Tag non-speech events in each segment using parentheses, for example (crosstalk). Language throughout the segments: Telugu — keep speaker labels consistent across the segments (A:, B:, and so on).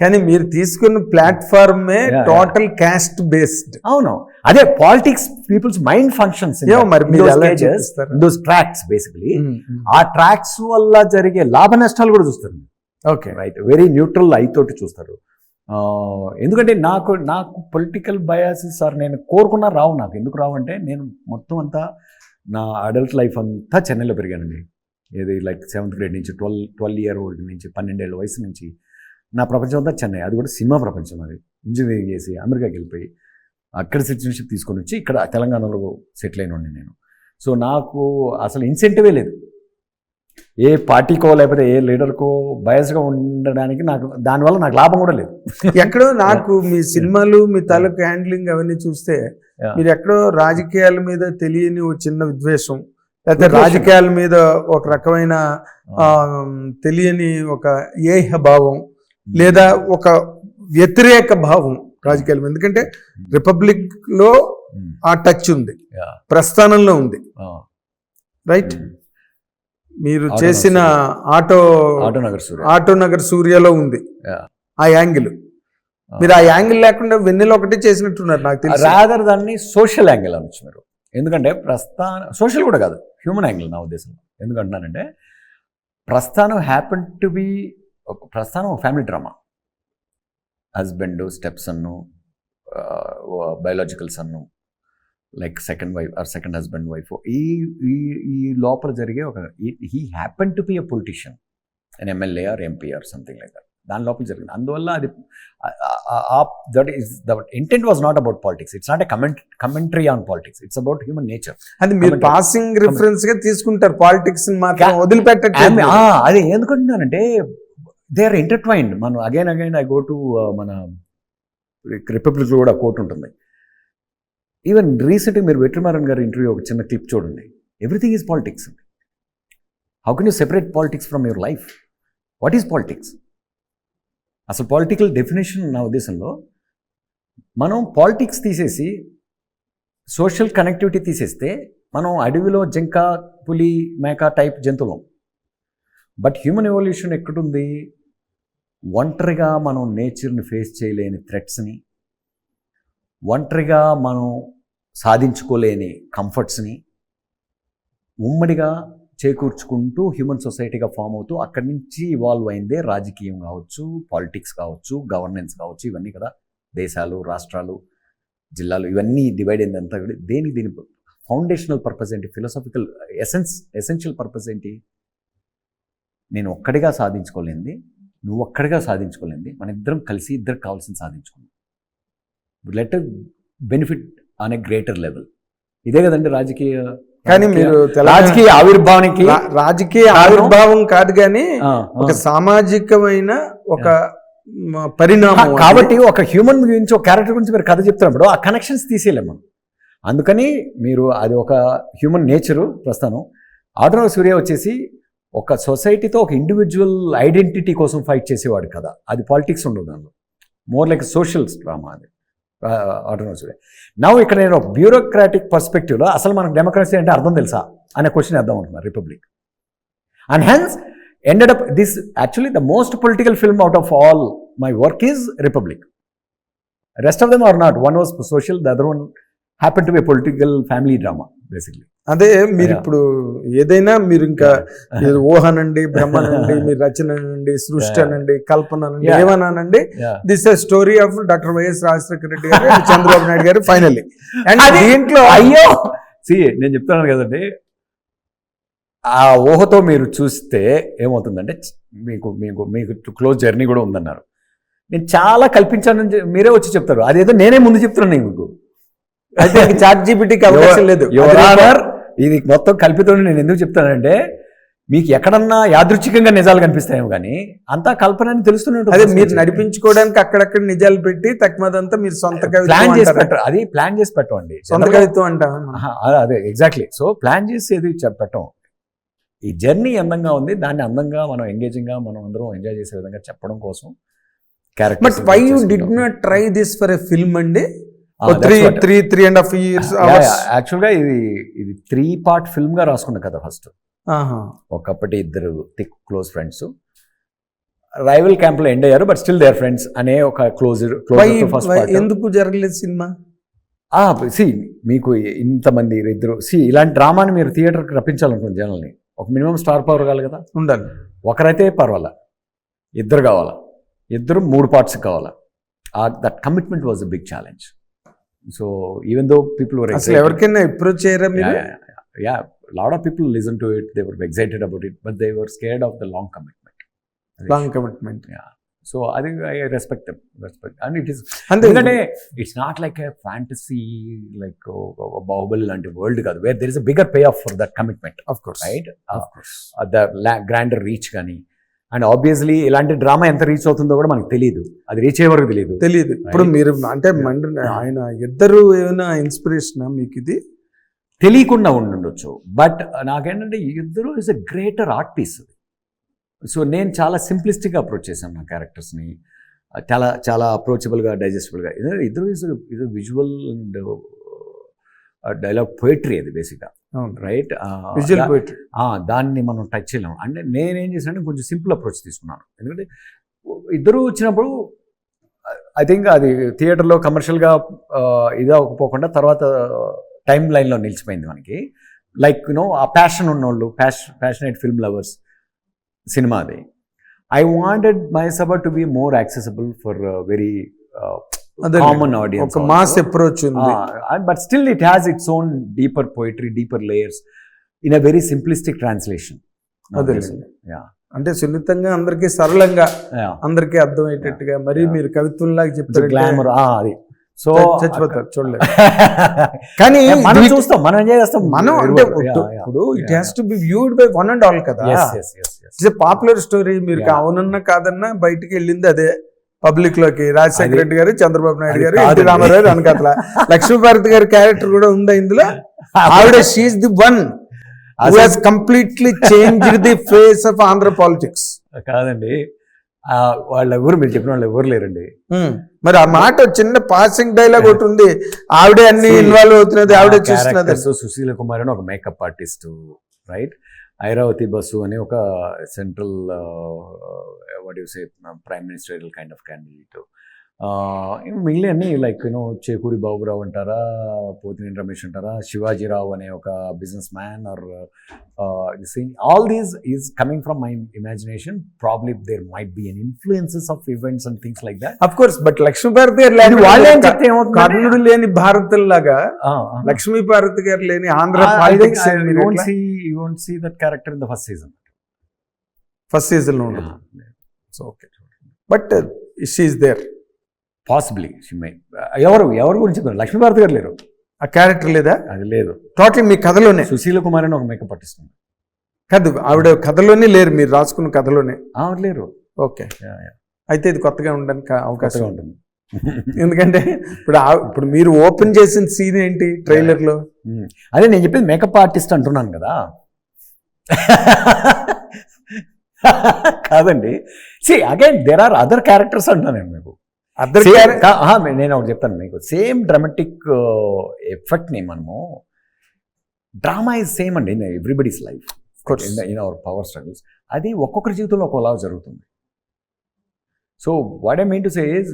A: కానీ మీరు తీసుకున్న
B: yeah.
A: టోటల్ క్యాస్ట్ బేస్డ్
B: అవును. అదే పాలిటిక్స్ పీపుల్స్ మైండ్ ఫంక్షన్స్
A: మరి?
B: దోస్ ట్రాక్స్ బేసికలీ ఆ ట్రాక్స్ వల్ల జరిగే లాభ నష్టాలు కూడా చూస్తారు
A: ఓకే
B: రైట్ వెరీ న్యూట్రల్ తోటి చూస్తారు. ఎందుకంటే నాకు నాకు పొలిటికల్ బయాసెస్ సార్ నేను కోరుకున్నా రావు నాకు. ఎందుకు రావు అంటే నేను మొత్తం అంతా నా అడల్ట్ లైఫ్ అంతా చెన్నైలో పెరిగానండి. ఏది లైక్ సెవెంత్ గ్రేడ్ నుంచి ట్వెల్వ్ ట్వెల్వ్ ఇయర్ ఓల్డ్ నుంచి పన్నెండేళ్ళ వయసు నుంచి నా ప్రపంచం అంతా చెన్నై. అది కూడా సినిమా ప్రపంచం అది. ఇంజనీరింగ్ చేసి అమెరికాకి వెళ్ళిపోయి అక్కడ సిటిజన్షిప్ తీసుకొని వచ్చి ఇక్కడ తెలంగాణలో సెటిల్ అయిన నేను. సో నాకు అసలు ఇన్సెంటివే లేదు. ఏ పార్టీకో లేకపోతే ఏ లీడర్కో బయస్గా ఉండడానికి నాకు దానివల్ల నాకు లాభం కూడా లేదు.
A: ఎక్కడో నాకు మీ సినిమాలు మీ తాలూకు హ్యాండ్లింగ్ అవన్నీ చూస్తే. మీరు ఎక్కడో రాజకీయాల మీద తెలియని ఒక చిన్న విద్వేషం లేకపోతే. రాజకీయాల మీద ఒక రకమైన తెలియని ఒక ఏహ భావం లేదా ఒక వ్యతిరేక భావం రాజకీయాల ఎందుకంటే
B: రిపబ్లిక్లో
A: ఆ టచ్ ఉంది. ప్రస్థానంలో ఉంది. రైట్. మీరు చేసిన ఆటో
B: ఆటో నగర్
A: సూర్యలో ఉంది. ఆ యాంగిల్. మీరు ఆ యాంగిల్ లేకుండా వెన్నెల ఒకటి చేసినట్టున్నారు నాకు తెలిసి.
B: రాదర్ దాన్ని సోషల్ యాంగిల్ అనొచ్చు మీరు. ఎందుకంటే ప్రస్థానం సోషల్ కూడా కాదు హ్యూమన్ యాంగిల్ నా ఉద్దేశంలో. ఎందుకంటున్నానంటే Prasthanam happen to be Prasthanam family drama husband step son biological son like second wife or second husband wife ఈ ఈ ఈ లోపల జరిగే ఒక he happen to be a politician an MLA or MP or something like that దాని లోపల జరిగింది. అందువల్ల అది that is the intent was not about politics it's not a comment commentary on politics it's about human nature
A: అది మీరు. పాసింగ్ రిఫరెన్స్గా తీసుకుంటారు. పాలిటిక్స్ వదిలిపెట్టట్లేదు.
B: అదే ఎందుకంటున్నానంటే దే ఆర్ ఇంటర్ట్వైన్డ్ మనం again again I go to మన రిపబ్లిక్లో కూడా కోర్టు ఉంటుంది. ఈవెన్ రీసెంట్గా మీరు వెట్రిమారన్ గారి ఇంటర్వ్యూ ఒక చిన్న క్లిప్ చూడండి. Everything is politics how can you separate politics from your life what is politics అసలు పాలిటికల్ డెఫినేషన్ నా ఉద్దేశంలో మనం పాలిటిక్స్ తీసేసి సోషల్ కనెక్టివిటీ తీసేస్తే మనం అడవిలో జింక పులి మేక టైప్ జంతువులం. బట్ హ్యూమన్ ఎవల్యూషన్ ఎక్కడుంది? ఒంటరిగా మనం నేచర్ని ఫేస్ చేయలేని థ్రెట్స్ని ఒంటరిగా మనం సాధించుకోలేని కంఫర్ట్స్ని ఉమ్మడిగా చేకూర్చుకుంటూ హ్యూమన్ సొసైటీగా ఫామ్ అవుతూ అక్కడి నుంచి ఇవాల్వ్ అయిందే రాజకీయం కావచ్చు పాలిటిక్స్ కావచ్చు గవర్నెన్స్ కావచ్చు ఇవన్నీ కదా. దేశాలు రాష్ట్రాలు జిల్లాలు ఇవన్నీ డివైడ్ అయింది అంతా కూడా దేనికి దీని ఫౌండేషనల్ పర్పస్ ఏంటి? ఫిలాసఫికల్ ఎసెన్స్ ఎసెన్షియల్ పర్పస్ ఏంటి? నేను ఒక్కడిగా సాధించుకోలేంది నువ్వు ఒక్కడిగా సాధించుకోలేంది మన ఇద్దరం కలిసి ఇద్దరు కావాల్సింది సాధించుకున్నాం let benefit on a greater level ఇదే కదండి రాజకీయ
A: కానీ మీరు
B: రాజకీయ ఆవిర్భావానికి
A: రాజకీయ ఆవిర్భావం కాదు కానీ ఒక. సామాజికమైన ఒక పరిణామం.
B: కాబట్టి ఒక హ్యూమన్ గురించి ఒక క్యారెక్టర్ గురించి మీరు కథ చెప్తున్నప్పుడు ఆ కనెక్షన్స్ తీసేయలేము మనం. అందుకని మీరు అది ఒక హ్యూమన్ నేచరు ప్రస్తుతం. ఆటోనో సూర్య వచ్చేసి ఒక సొసైటీతో ఒక ఇండివిజువల్ ఐడెంటిటీ కోసం ఫైట్ చేసేవాడు కదా. అది పాలిటిక్స్ ఉండదు దానిలో మోర్ లైక్ సోషల్ డ్రామా అది. నా ఇక్కడ నేను ఒక బ్యూరోక్రాటిక్ పర్స్పెక్టివ్లో అసలు మనకు డెమోక్రసీ అంటే అర్థం తెలుసా? అనే క్వశ్చన్ అర్థం ఉంటున్నాను Republic and hence ended up this actually the most political film out of all my work is Republic rest of them are not one was social the other one happen to be political family drama basically
A: అదే మీరు. ఇప్పుడు ఏదైనా మీరు ఇంకా ఊహనండి బ్రహ్మనండి మీ రచన అనండి సృష్టి. అనండి కల్పన అనండి
B: yeah.
A: This story of doctor YS Rajasekhara Reddy garu and Chandrababu Naidu గారు ఫైనల్లీ అండ్ దీంట్లో
B: అయ్యో! సి నేను చెప్తున్నాను కదండి. ఆ ఊహతో మీరు చూస్తే ఏమవుతుందంటే మీకు మీకు మీకు క్లోజ్ జర్నీ కూడా ఉందన్నారు. నేను చాలా కల్పించానని మీరే వచ్చి చెప్తారు. అదేదో నేనే ముందు చెప్తున్నాను మీకు.
A: అయితే చాట్ జీపీటీకి అవకాశం లేదు.
B: Honor, ఇది మొత్తం కల్పితం నేను ఎందుకు చెప్తానంటే మీకు ఎక్కడన్నా యాదృచ్ఛికంగా నిజాలు కనిపిస్తాయేమో కానీ అంతా కల్పన అని తెలుస్తూనే ఉంటుంది.
A: అదే మీరు నడిపించుకోవడానికి అక్కడక్కడ నిజాలు పెట్టి తక్కువదంతా మీరు సొంత
B: ప్లాన్ చేసి
A: అంటారా?
B: పెట్ట అది ప్లాన్ చేసి పెట్టండి
A: సొంత కవిత్వం అంటాం
B: అదే- ఎగ్జాక్ట్లీ. సో ప్లాన్ చేసేది చె- పెట్టం ఈ జర్నీ అందంగా ఉంది. దాన్ని అందంగా మనం ఎంగేజింగ్గా మనం అందరం ఎంజాయ్ చేసే విధంగా చెప్పడం కోసం
A: but why you did not try this for a film అండి? Three three three and half years
B: యాక్చువల్గా ఇది ఇది త్రీ పార్ట్ ఫిల్మ్గా రాసుకున్న కదా ఫస్ట్ ఒకప్పటి ఇద్దరు థిక్ క్లోజ్ ఫ్రెండ్స్ రైవల్ క్యాంప్లో ఎండ్ అయ్యారు బట్ స్టిల్ దేర్ ఫ్రెండ్స్ అనే ఒక క్లోజర్
A: Why-
B: ఫస్ట్
A: ఎందుకు జరగలేదు సినిమా?
B: సి మీకు ఇంతమంది ఇద్దరు సి ఇలాంటి డ్రామాని మీరు థియేటర్కి రప్పించాలనుకున్న జనాల్ని ఒక మినిమం స్టార్ పవర్ కావాలి కదా?
A: ఉండాలి.
B: ఒకరైతే పర్వాలా? ఇద్దరు కావాలా? ఇద్దరు మూడు పార్ట్స్ కావాలా? That commitment was a big challenge so even though people were
A: అసలు ఎవరికైనా అప్రోచ్ చేయరా మీరు?
B: Yeah lot of people listen to it they were excited about it but they were scared of the long commitment
A: long commitment
B: so అది I respect respect and it is ఎందుకంటే it's not like a fantasy like Baahubali లాంటి వరల్డ్ కాదు where there is a bigger pay off for that commitment
A: of course
B: right the grander reach కానీ అండ్ ఆబ్వియస్లీ ఇలాంటి డ్రామా ఎంత రీచ్ అవుతుందో కూడా మనకు తెలియదు అది రీచ్ అయ్యే వరకు తెలియదు
A: తెలియదు ఇప్పుడు మీరు అంటే మండ ఆయన ఇద్దరు ఏమైనా ఇన్స్పిరేషన్ మీకు ఇది?
B: తెలియకుండా ఉండుండొచ్చు. బట్ నాకేంటంటే Iddaru is a greater art piece so నేను చాలా సింప్లిస్టిక్గా అప్రోచ్ చేశాను నా క్యారెక్టర్స్ని చాలా చాలా అప్రోచబుల్గా డైజెస్టబుల్గా Iddaru is is visual and dialogue poetry అది బేసిక్గా రైట్?
A: Visual poetry.
B: దాన్ని మనం టచ్ చేయలేము. అంటే నేనేం చేశానంటే కొంచెం సింపుల్ అప్రోచ్ తీసుకున్నాను. ఎందుకంటే ఇద్దరు వచ్చినప్పుడు ఐ థింక్ అది థియేటర్లో కమర్షియల్గా ఇది అవ్వకపోకుండా తర్వాత టైం లైన్లో నిలిచిపోయింది మనకి. లైక్ యూనో ఆ ప్యాషన్ ఉన్నోళ్ళు ప్యాష్ ప్యాషనేట్ ఫిల్మ్ లవర్స్ సినిమా అది I wanted my Sabar to be more accessible for very common audience
A: ఒక మాస్ అప్రోచ్ ఉంది.
B: But still it has its own deeper poetry deeper layers in a very simplistic translation
A: అదే అంటే సున్నితంగా అందరికీ సరళంగా అందరికీ అర్థమయ్యేటట్టుగా మరి మీరు కవిత్వంలాగా చెప్తారు
B: గ్లామర్ అది. సో
A: చచ్చిపోతారు చూడలేదు (laughs) కానీ
B: మనం చూస్తాం మనం ఎంజాయ్ చేస్తాం.
A: మనం అంటే ఇప్పుడు it has to be viewed by one and all కదా. ఇట్స్ పాపులర్ స్టోరీ మీరు. అవునన్నా కాదన్నా బయటికి వెళ్ళింది అదే. పబ్లిక్లోకి. రాజశేఖర రెడ్డి గారు చంద్రబాబు నాయుడు గారు ఎన్టీ. రామారావు అనకట్ల లక్ష్మీభారతి గారి క్యారెక్టర్ కూడా ఉందా ఇందులో? (laughs) ఆవిడ she the one has completely change the face of Andhra politics
B: కాదండి. వాళ్ళ ఊరు మీరు చెప్పిన వాళ్ళు ఎవరు లేరండి.
A: మరి ఆ మాట చిన్న పాసింగ్ డైలాగ్ ఒకటి ఉంది. ఆవిడే అన్ని ఇన్వాల్వ్ అవుతున్నది ఆవిడే చూస్తున్నది.
B: సుశీల కుమార్ అని ఒక makeup artist right Iravati Basu అని ఒక central what you say prime minister kind of candidate మిగిలిన అన్ని లైక్ యూనో చేకూరి బాబురావు అంటారా పోతినేని రమేష్ అంటారా శివాజీరావు అనే ఒక business man or all these is coming from my imagination probably there might be an influences of events and things like that
A: of course but Lakshmibharati garu లేని
B: వాళ్ళే చెప్తే
A: కర్ణుడు లేని భారతుల్లాగా లక్ష్మీ భారతి గారు లేని Andhra politics
B: won't see that character in the first season
A: first సీజన్లో ఉండదు so okay but she there
B: possibly ఎవరు ఎవరి గురించి లక్ష్మీభారతి గారు లేరు.
A: ఆ క్యారెక్టర్ లేదా?
B: అది లేదు.
A: టోటల్ మీ కథలోనే.
B: సుశీల కుమార్ అని ఒక మేకప్ పట్టిస్తుంది
A: కాదు ఆవిడ కథలోనే లేరు మీరు రాసుకున్న కథలోనే.
B: ఆవిడ లేరు.
A: ఓకే. అయితే ఇది కొత్తగా ఉండడానికి అవకాశం ఉంటుంది. (laughs) ఎందుకంటే ఇప్పుడు ఇప్పుడు మీరు ఓపెన్ చేసిన సీన్ ఏంటి ట్రైలర్లో
B: Hmm. అదే నేను చెప్పేది మేకప్ ఆర్టిస్ట్ అంటున్నాను కదా. (laughs) కాదండి. See again there are other characters అంటున్నాను నేను మీకు. నేను ఒకటి చెప్తాను మీకు. సేమ్ డ్రామాటిక్ ఎఫెక్ట్ని మనము డ్రామా ఇస్ సేమ్ అండి in everybody's life in our power struggles అది ఒక్కొక్కరి జీవితంలో ఒకలా జరుగుతుంది. So what I mean to say is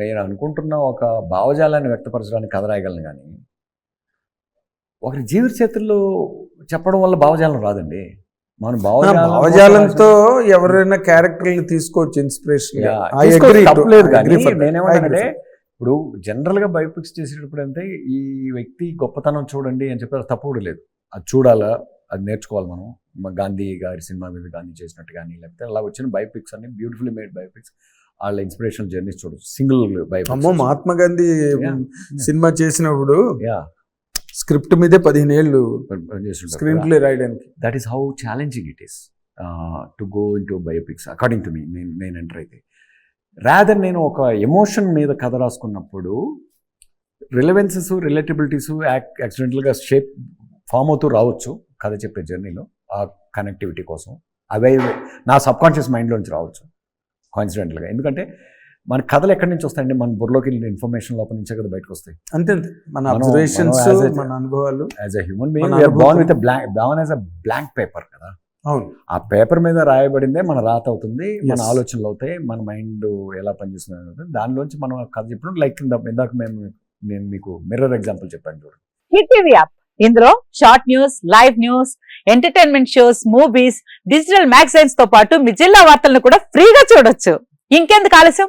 B: నేను అనుకుంటున్న ఒక భావజాలాన్ని వ్యక్తపరచడానికి కథ రాయగలను కానీ ఒకరి జీవిత చేతుల్లో చెప్పడం వల్ల భావజాలం రాదండి. మన భావజాలం
A: భావజాలంతో ఎవరైనా క్యారెక్టర్ని తీసుకోవచ్చు ఇన్స్పిరేషన్
B: తప్పులేదు కానీ నేనేమంటానంటే ఇప్పుడు జనరల్గా బయోపిక్స్ చేసేటప్పుడు అంటే ఈ వ్యక్తి గొప్పతనం చూడండి అని చెప్పి అది తప్పు కూడా లేదు. అది చూడాలా? అది నేర్చుకోవాలి మనం. గాంధీ గారి సినిమా మీద గాంధీ చేసినట్టు కానీ లేకపోతే అలా వచ్చిన బయోపిక్స్ అన్ని బ్యూటిఫుల్లీ మేడ్ బయోపిక్స్ వాళ్ళ ఇన్స్పిరేషనల్ జర్నీస్ చూడొచ్చు. సింగిల్
A: అమ్మో
B: బయోపిక్స్
A: మహాత్మా గాంధీ సినిమా చేసినప్పుడు
B: యా
A: స్క్రిప్ట్ మీదే పదిహేను ఏళ్ళు స్క్రీన్ ప్లే రాయడానికి.
B: That is how challenging it is to go into biopics according to me నేను నేను ఎంటర్ అయితే. రాదర్ నేను ఒక ఎమోషన్ మీద కథ రాసుకున్నప్పుడు రిలవెన్సెస్ రిలేటబిలిటీస్ యాక్సిడెంటల్గా షేప్ ఫామ్ అవుతూ రావచ్చు కథ చెప్పే జర్నీలో ఆ కనెక్టివిటీ కోసం. అవే నా సబ్ కాన్షియస్ మైండ్లోంచి రావచ్చు కాన్సిడెంటల్గా ఎందుకంటే మన కథలు ఎక్కడి నుంచి వస్తాయండి? మన బుర్రలోకి వెళ్ళిన ఇన్ఫర్మేషన్ లోపల నుంచే కదా బయటకు వస్తాయి.
A: అంతే మన
B: మనం-
A: అబ్జర్వేషన్స్
B: మనం as a-
A: మన అనుభవాలు
B: యాజ్ అ హ్యూమన్
A: మన
B: being born. With blank born as a blank paper కదా.
A: అవును.
B: ఆ పేపర్ మీద రాయబడిందే మన రాత అవుతుంది మన. ఆలోచనలు అవుతాయి మన మైండ్ ఎలా పనిచేస్తుంది అవుతుంది. దానిలోంచి మనం కథ చెప్పినప్పుడు లైక్ ఇందాక మేము నేను మీకు మిర్రర్ ఎగ్జాంపుల్ చెప్పాను చూడండి
C: హిట్ టీవీ యాప్ ఇందులో short news live news entertainment shows movies digital మ్యాగజైన్స్తో పాటు మీ జిల్లా వార్తలను కూడా ఫ్రీగా చూడొచ్చు. ఇంకెందుకు ఆలస్యం?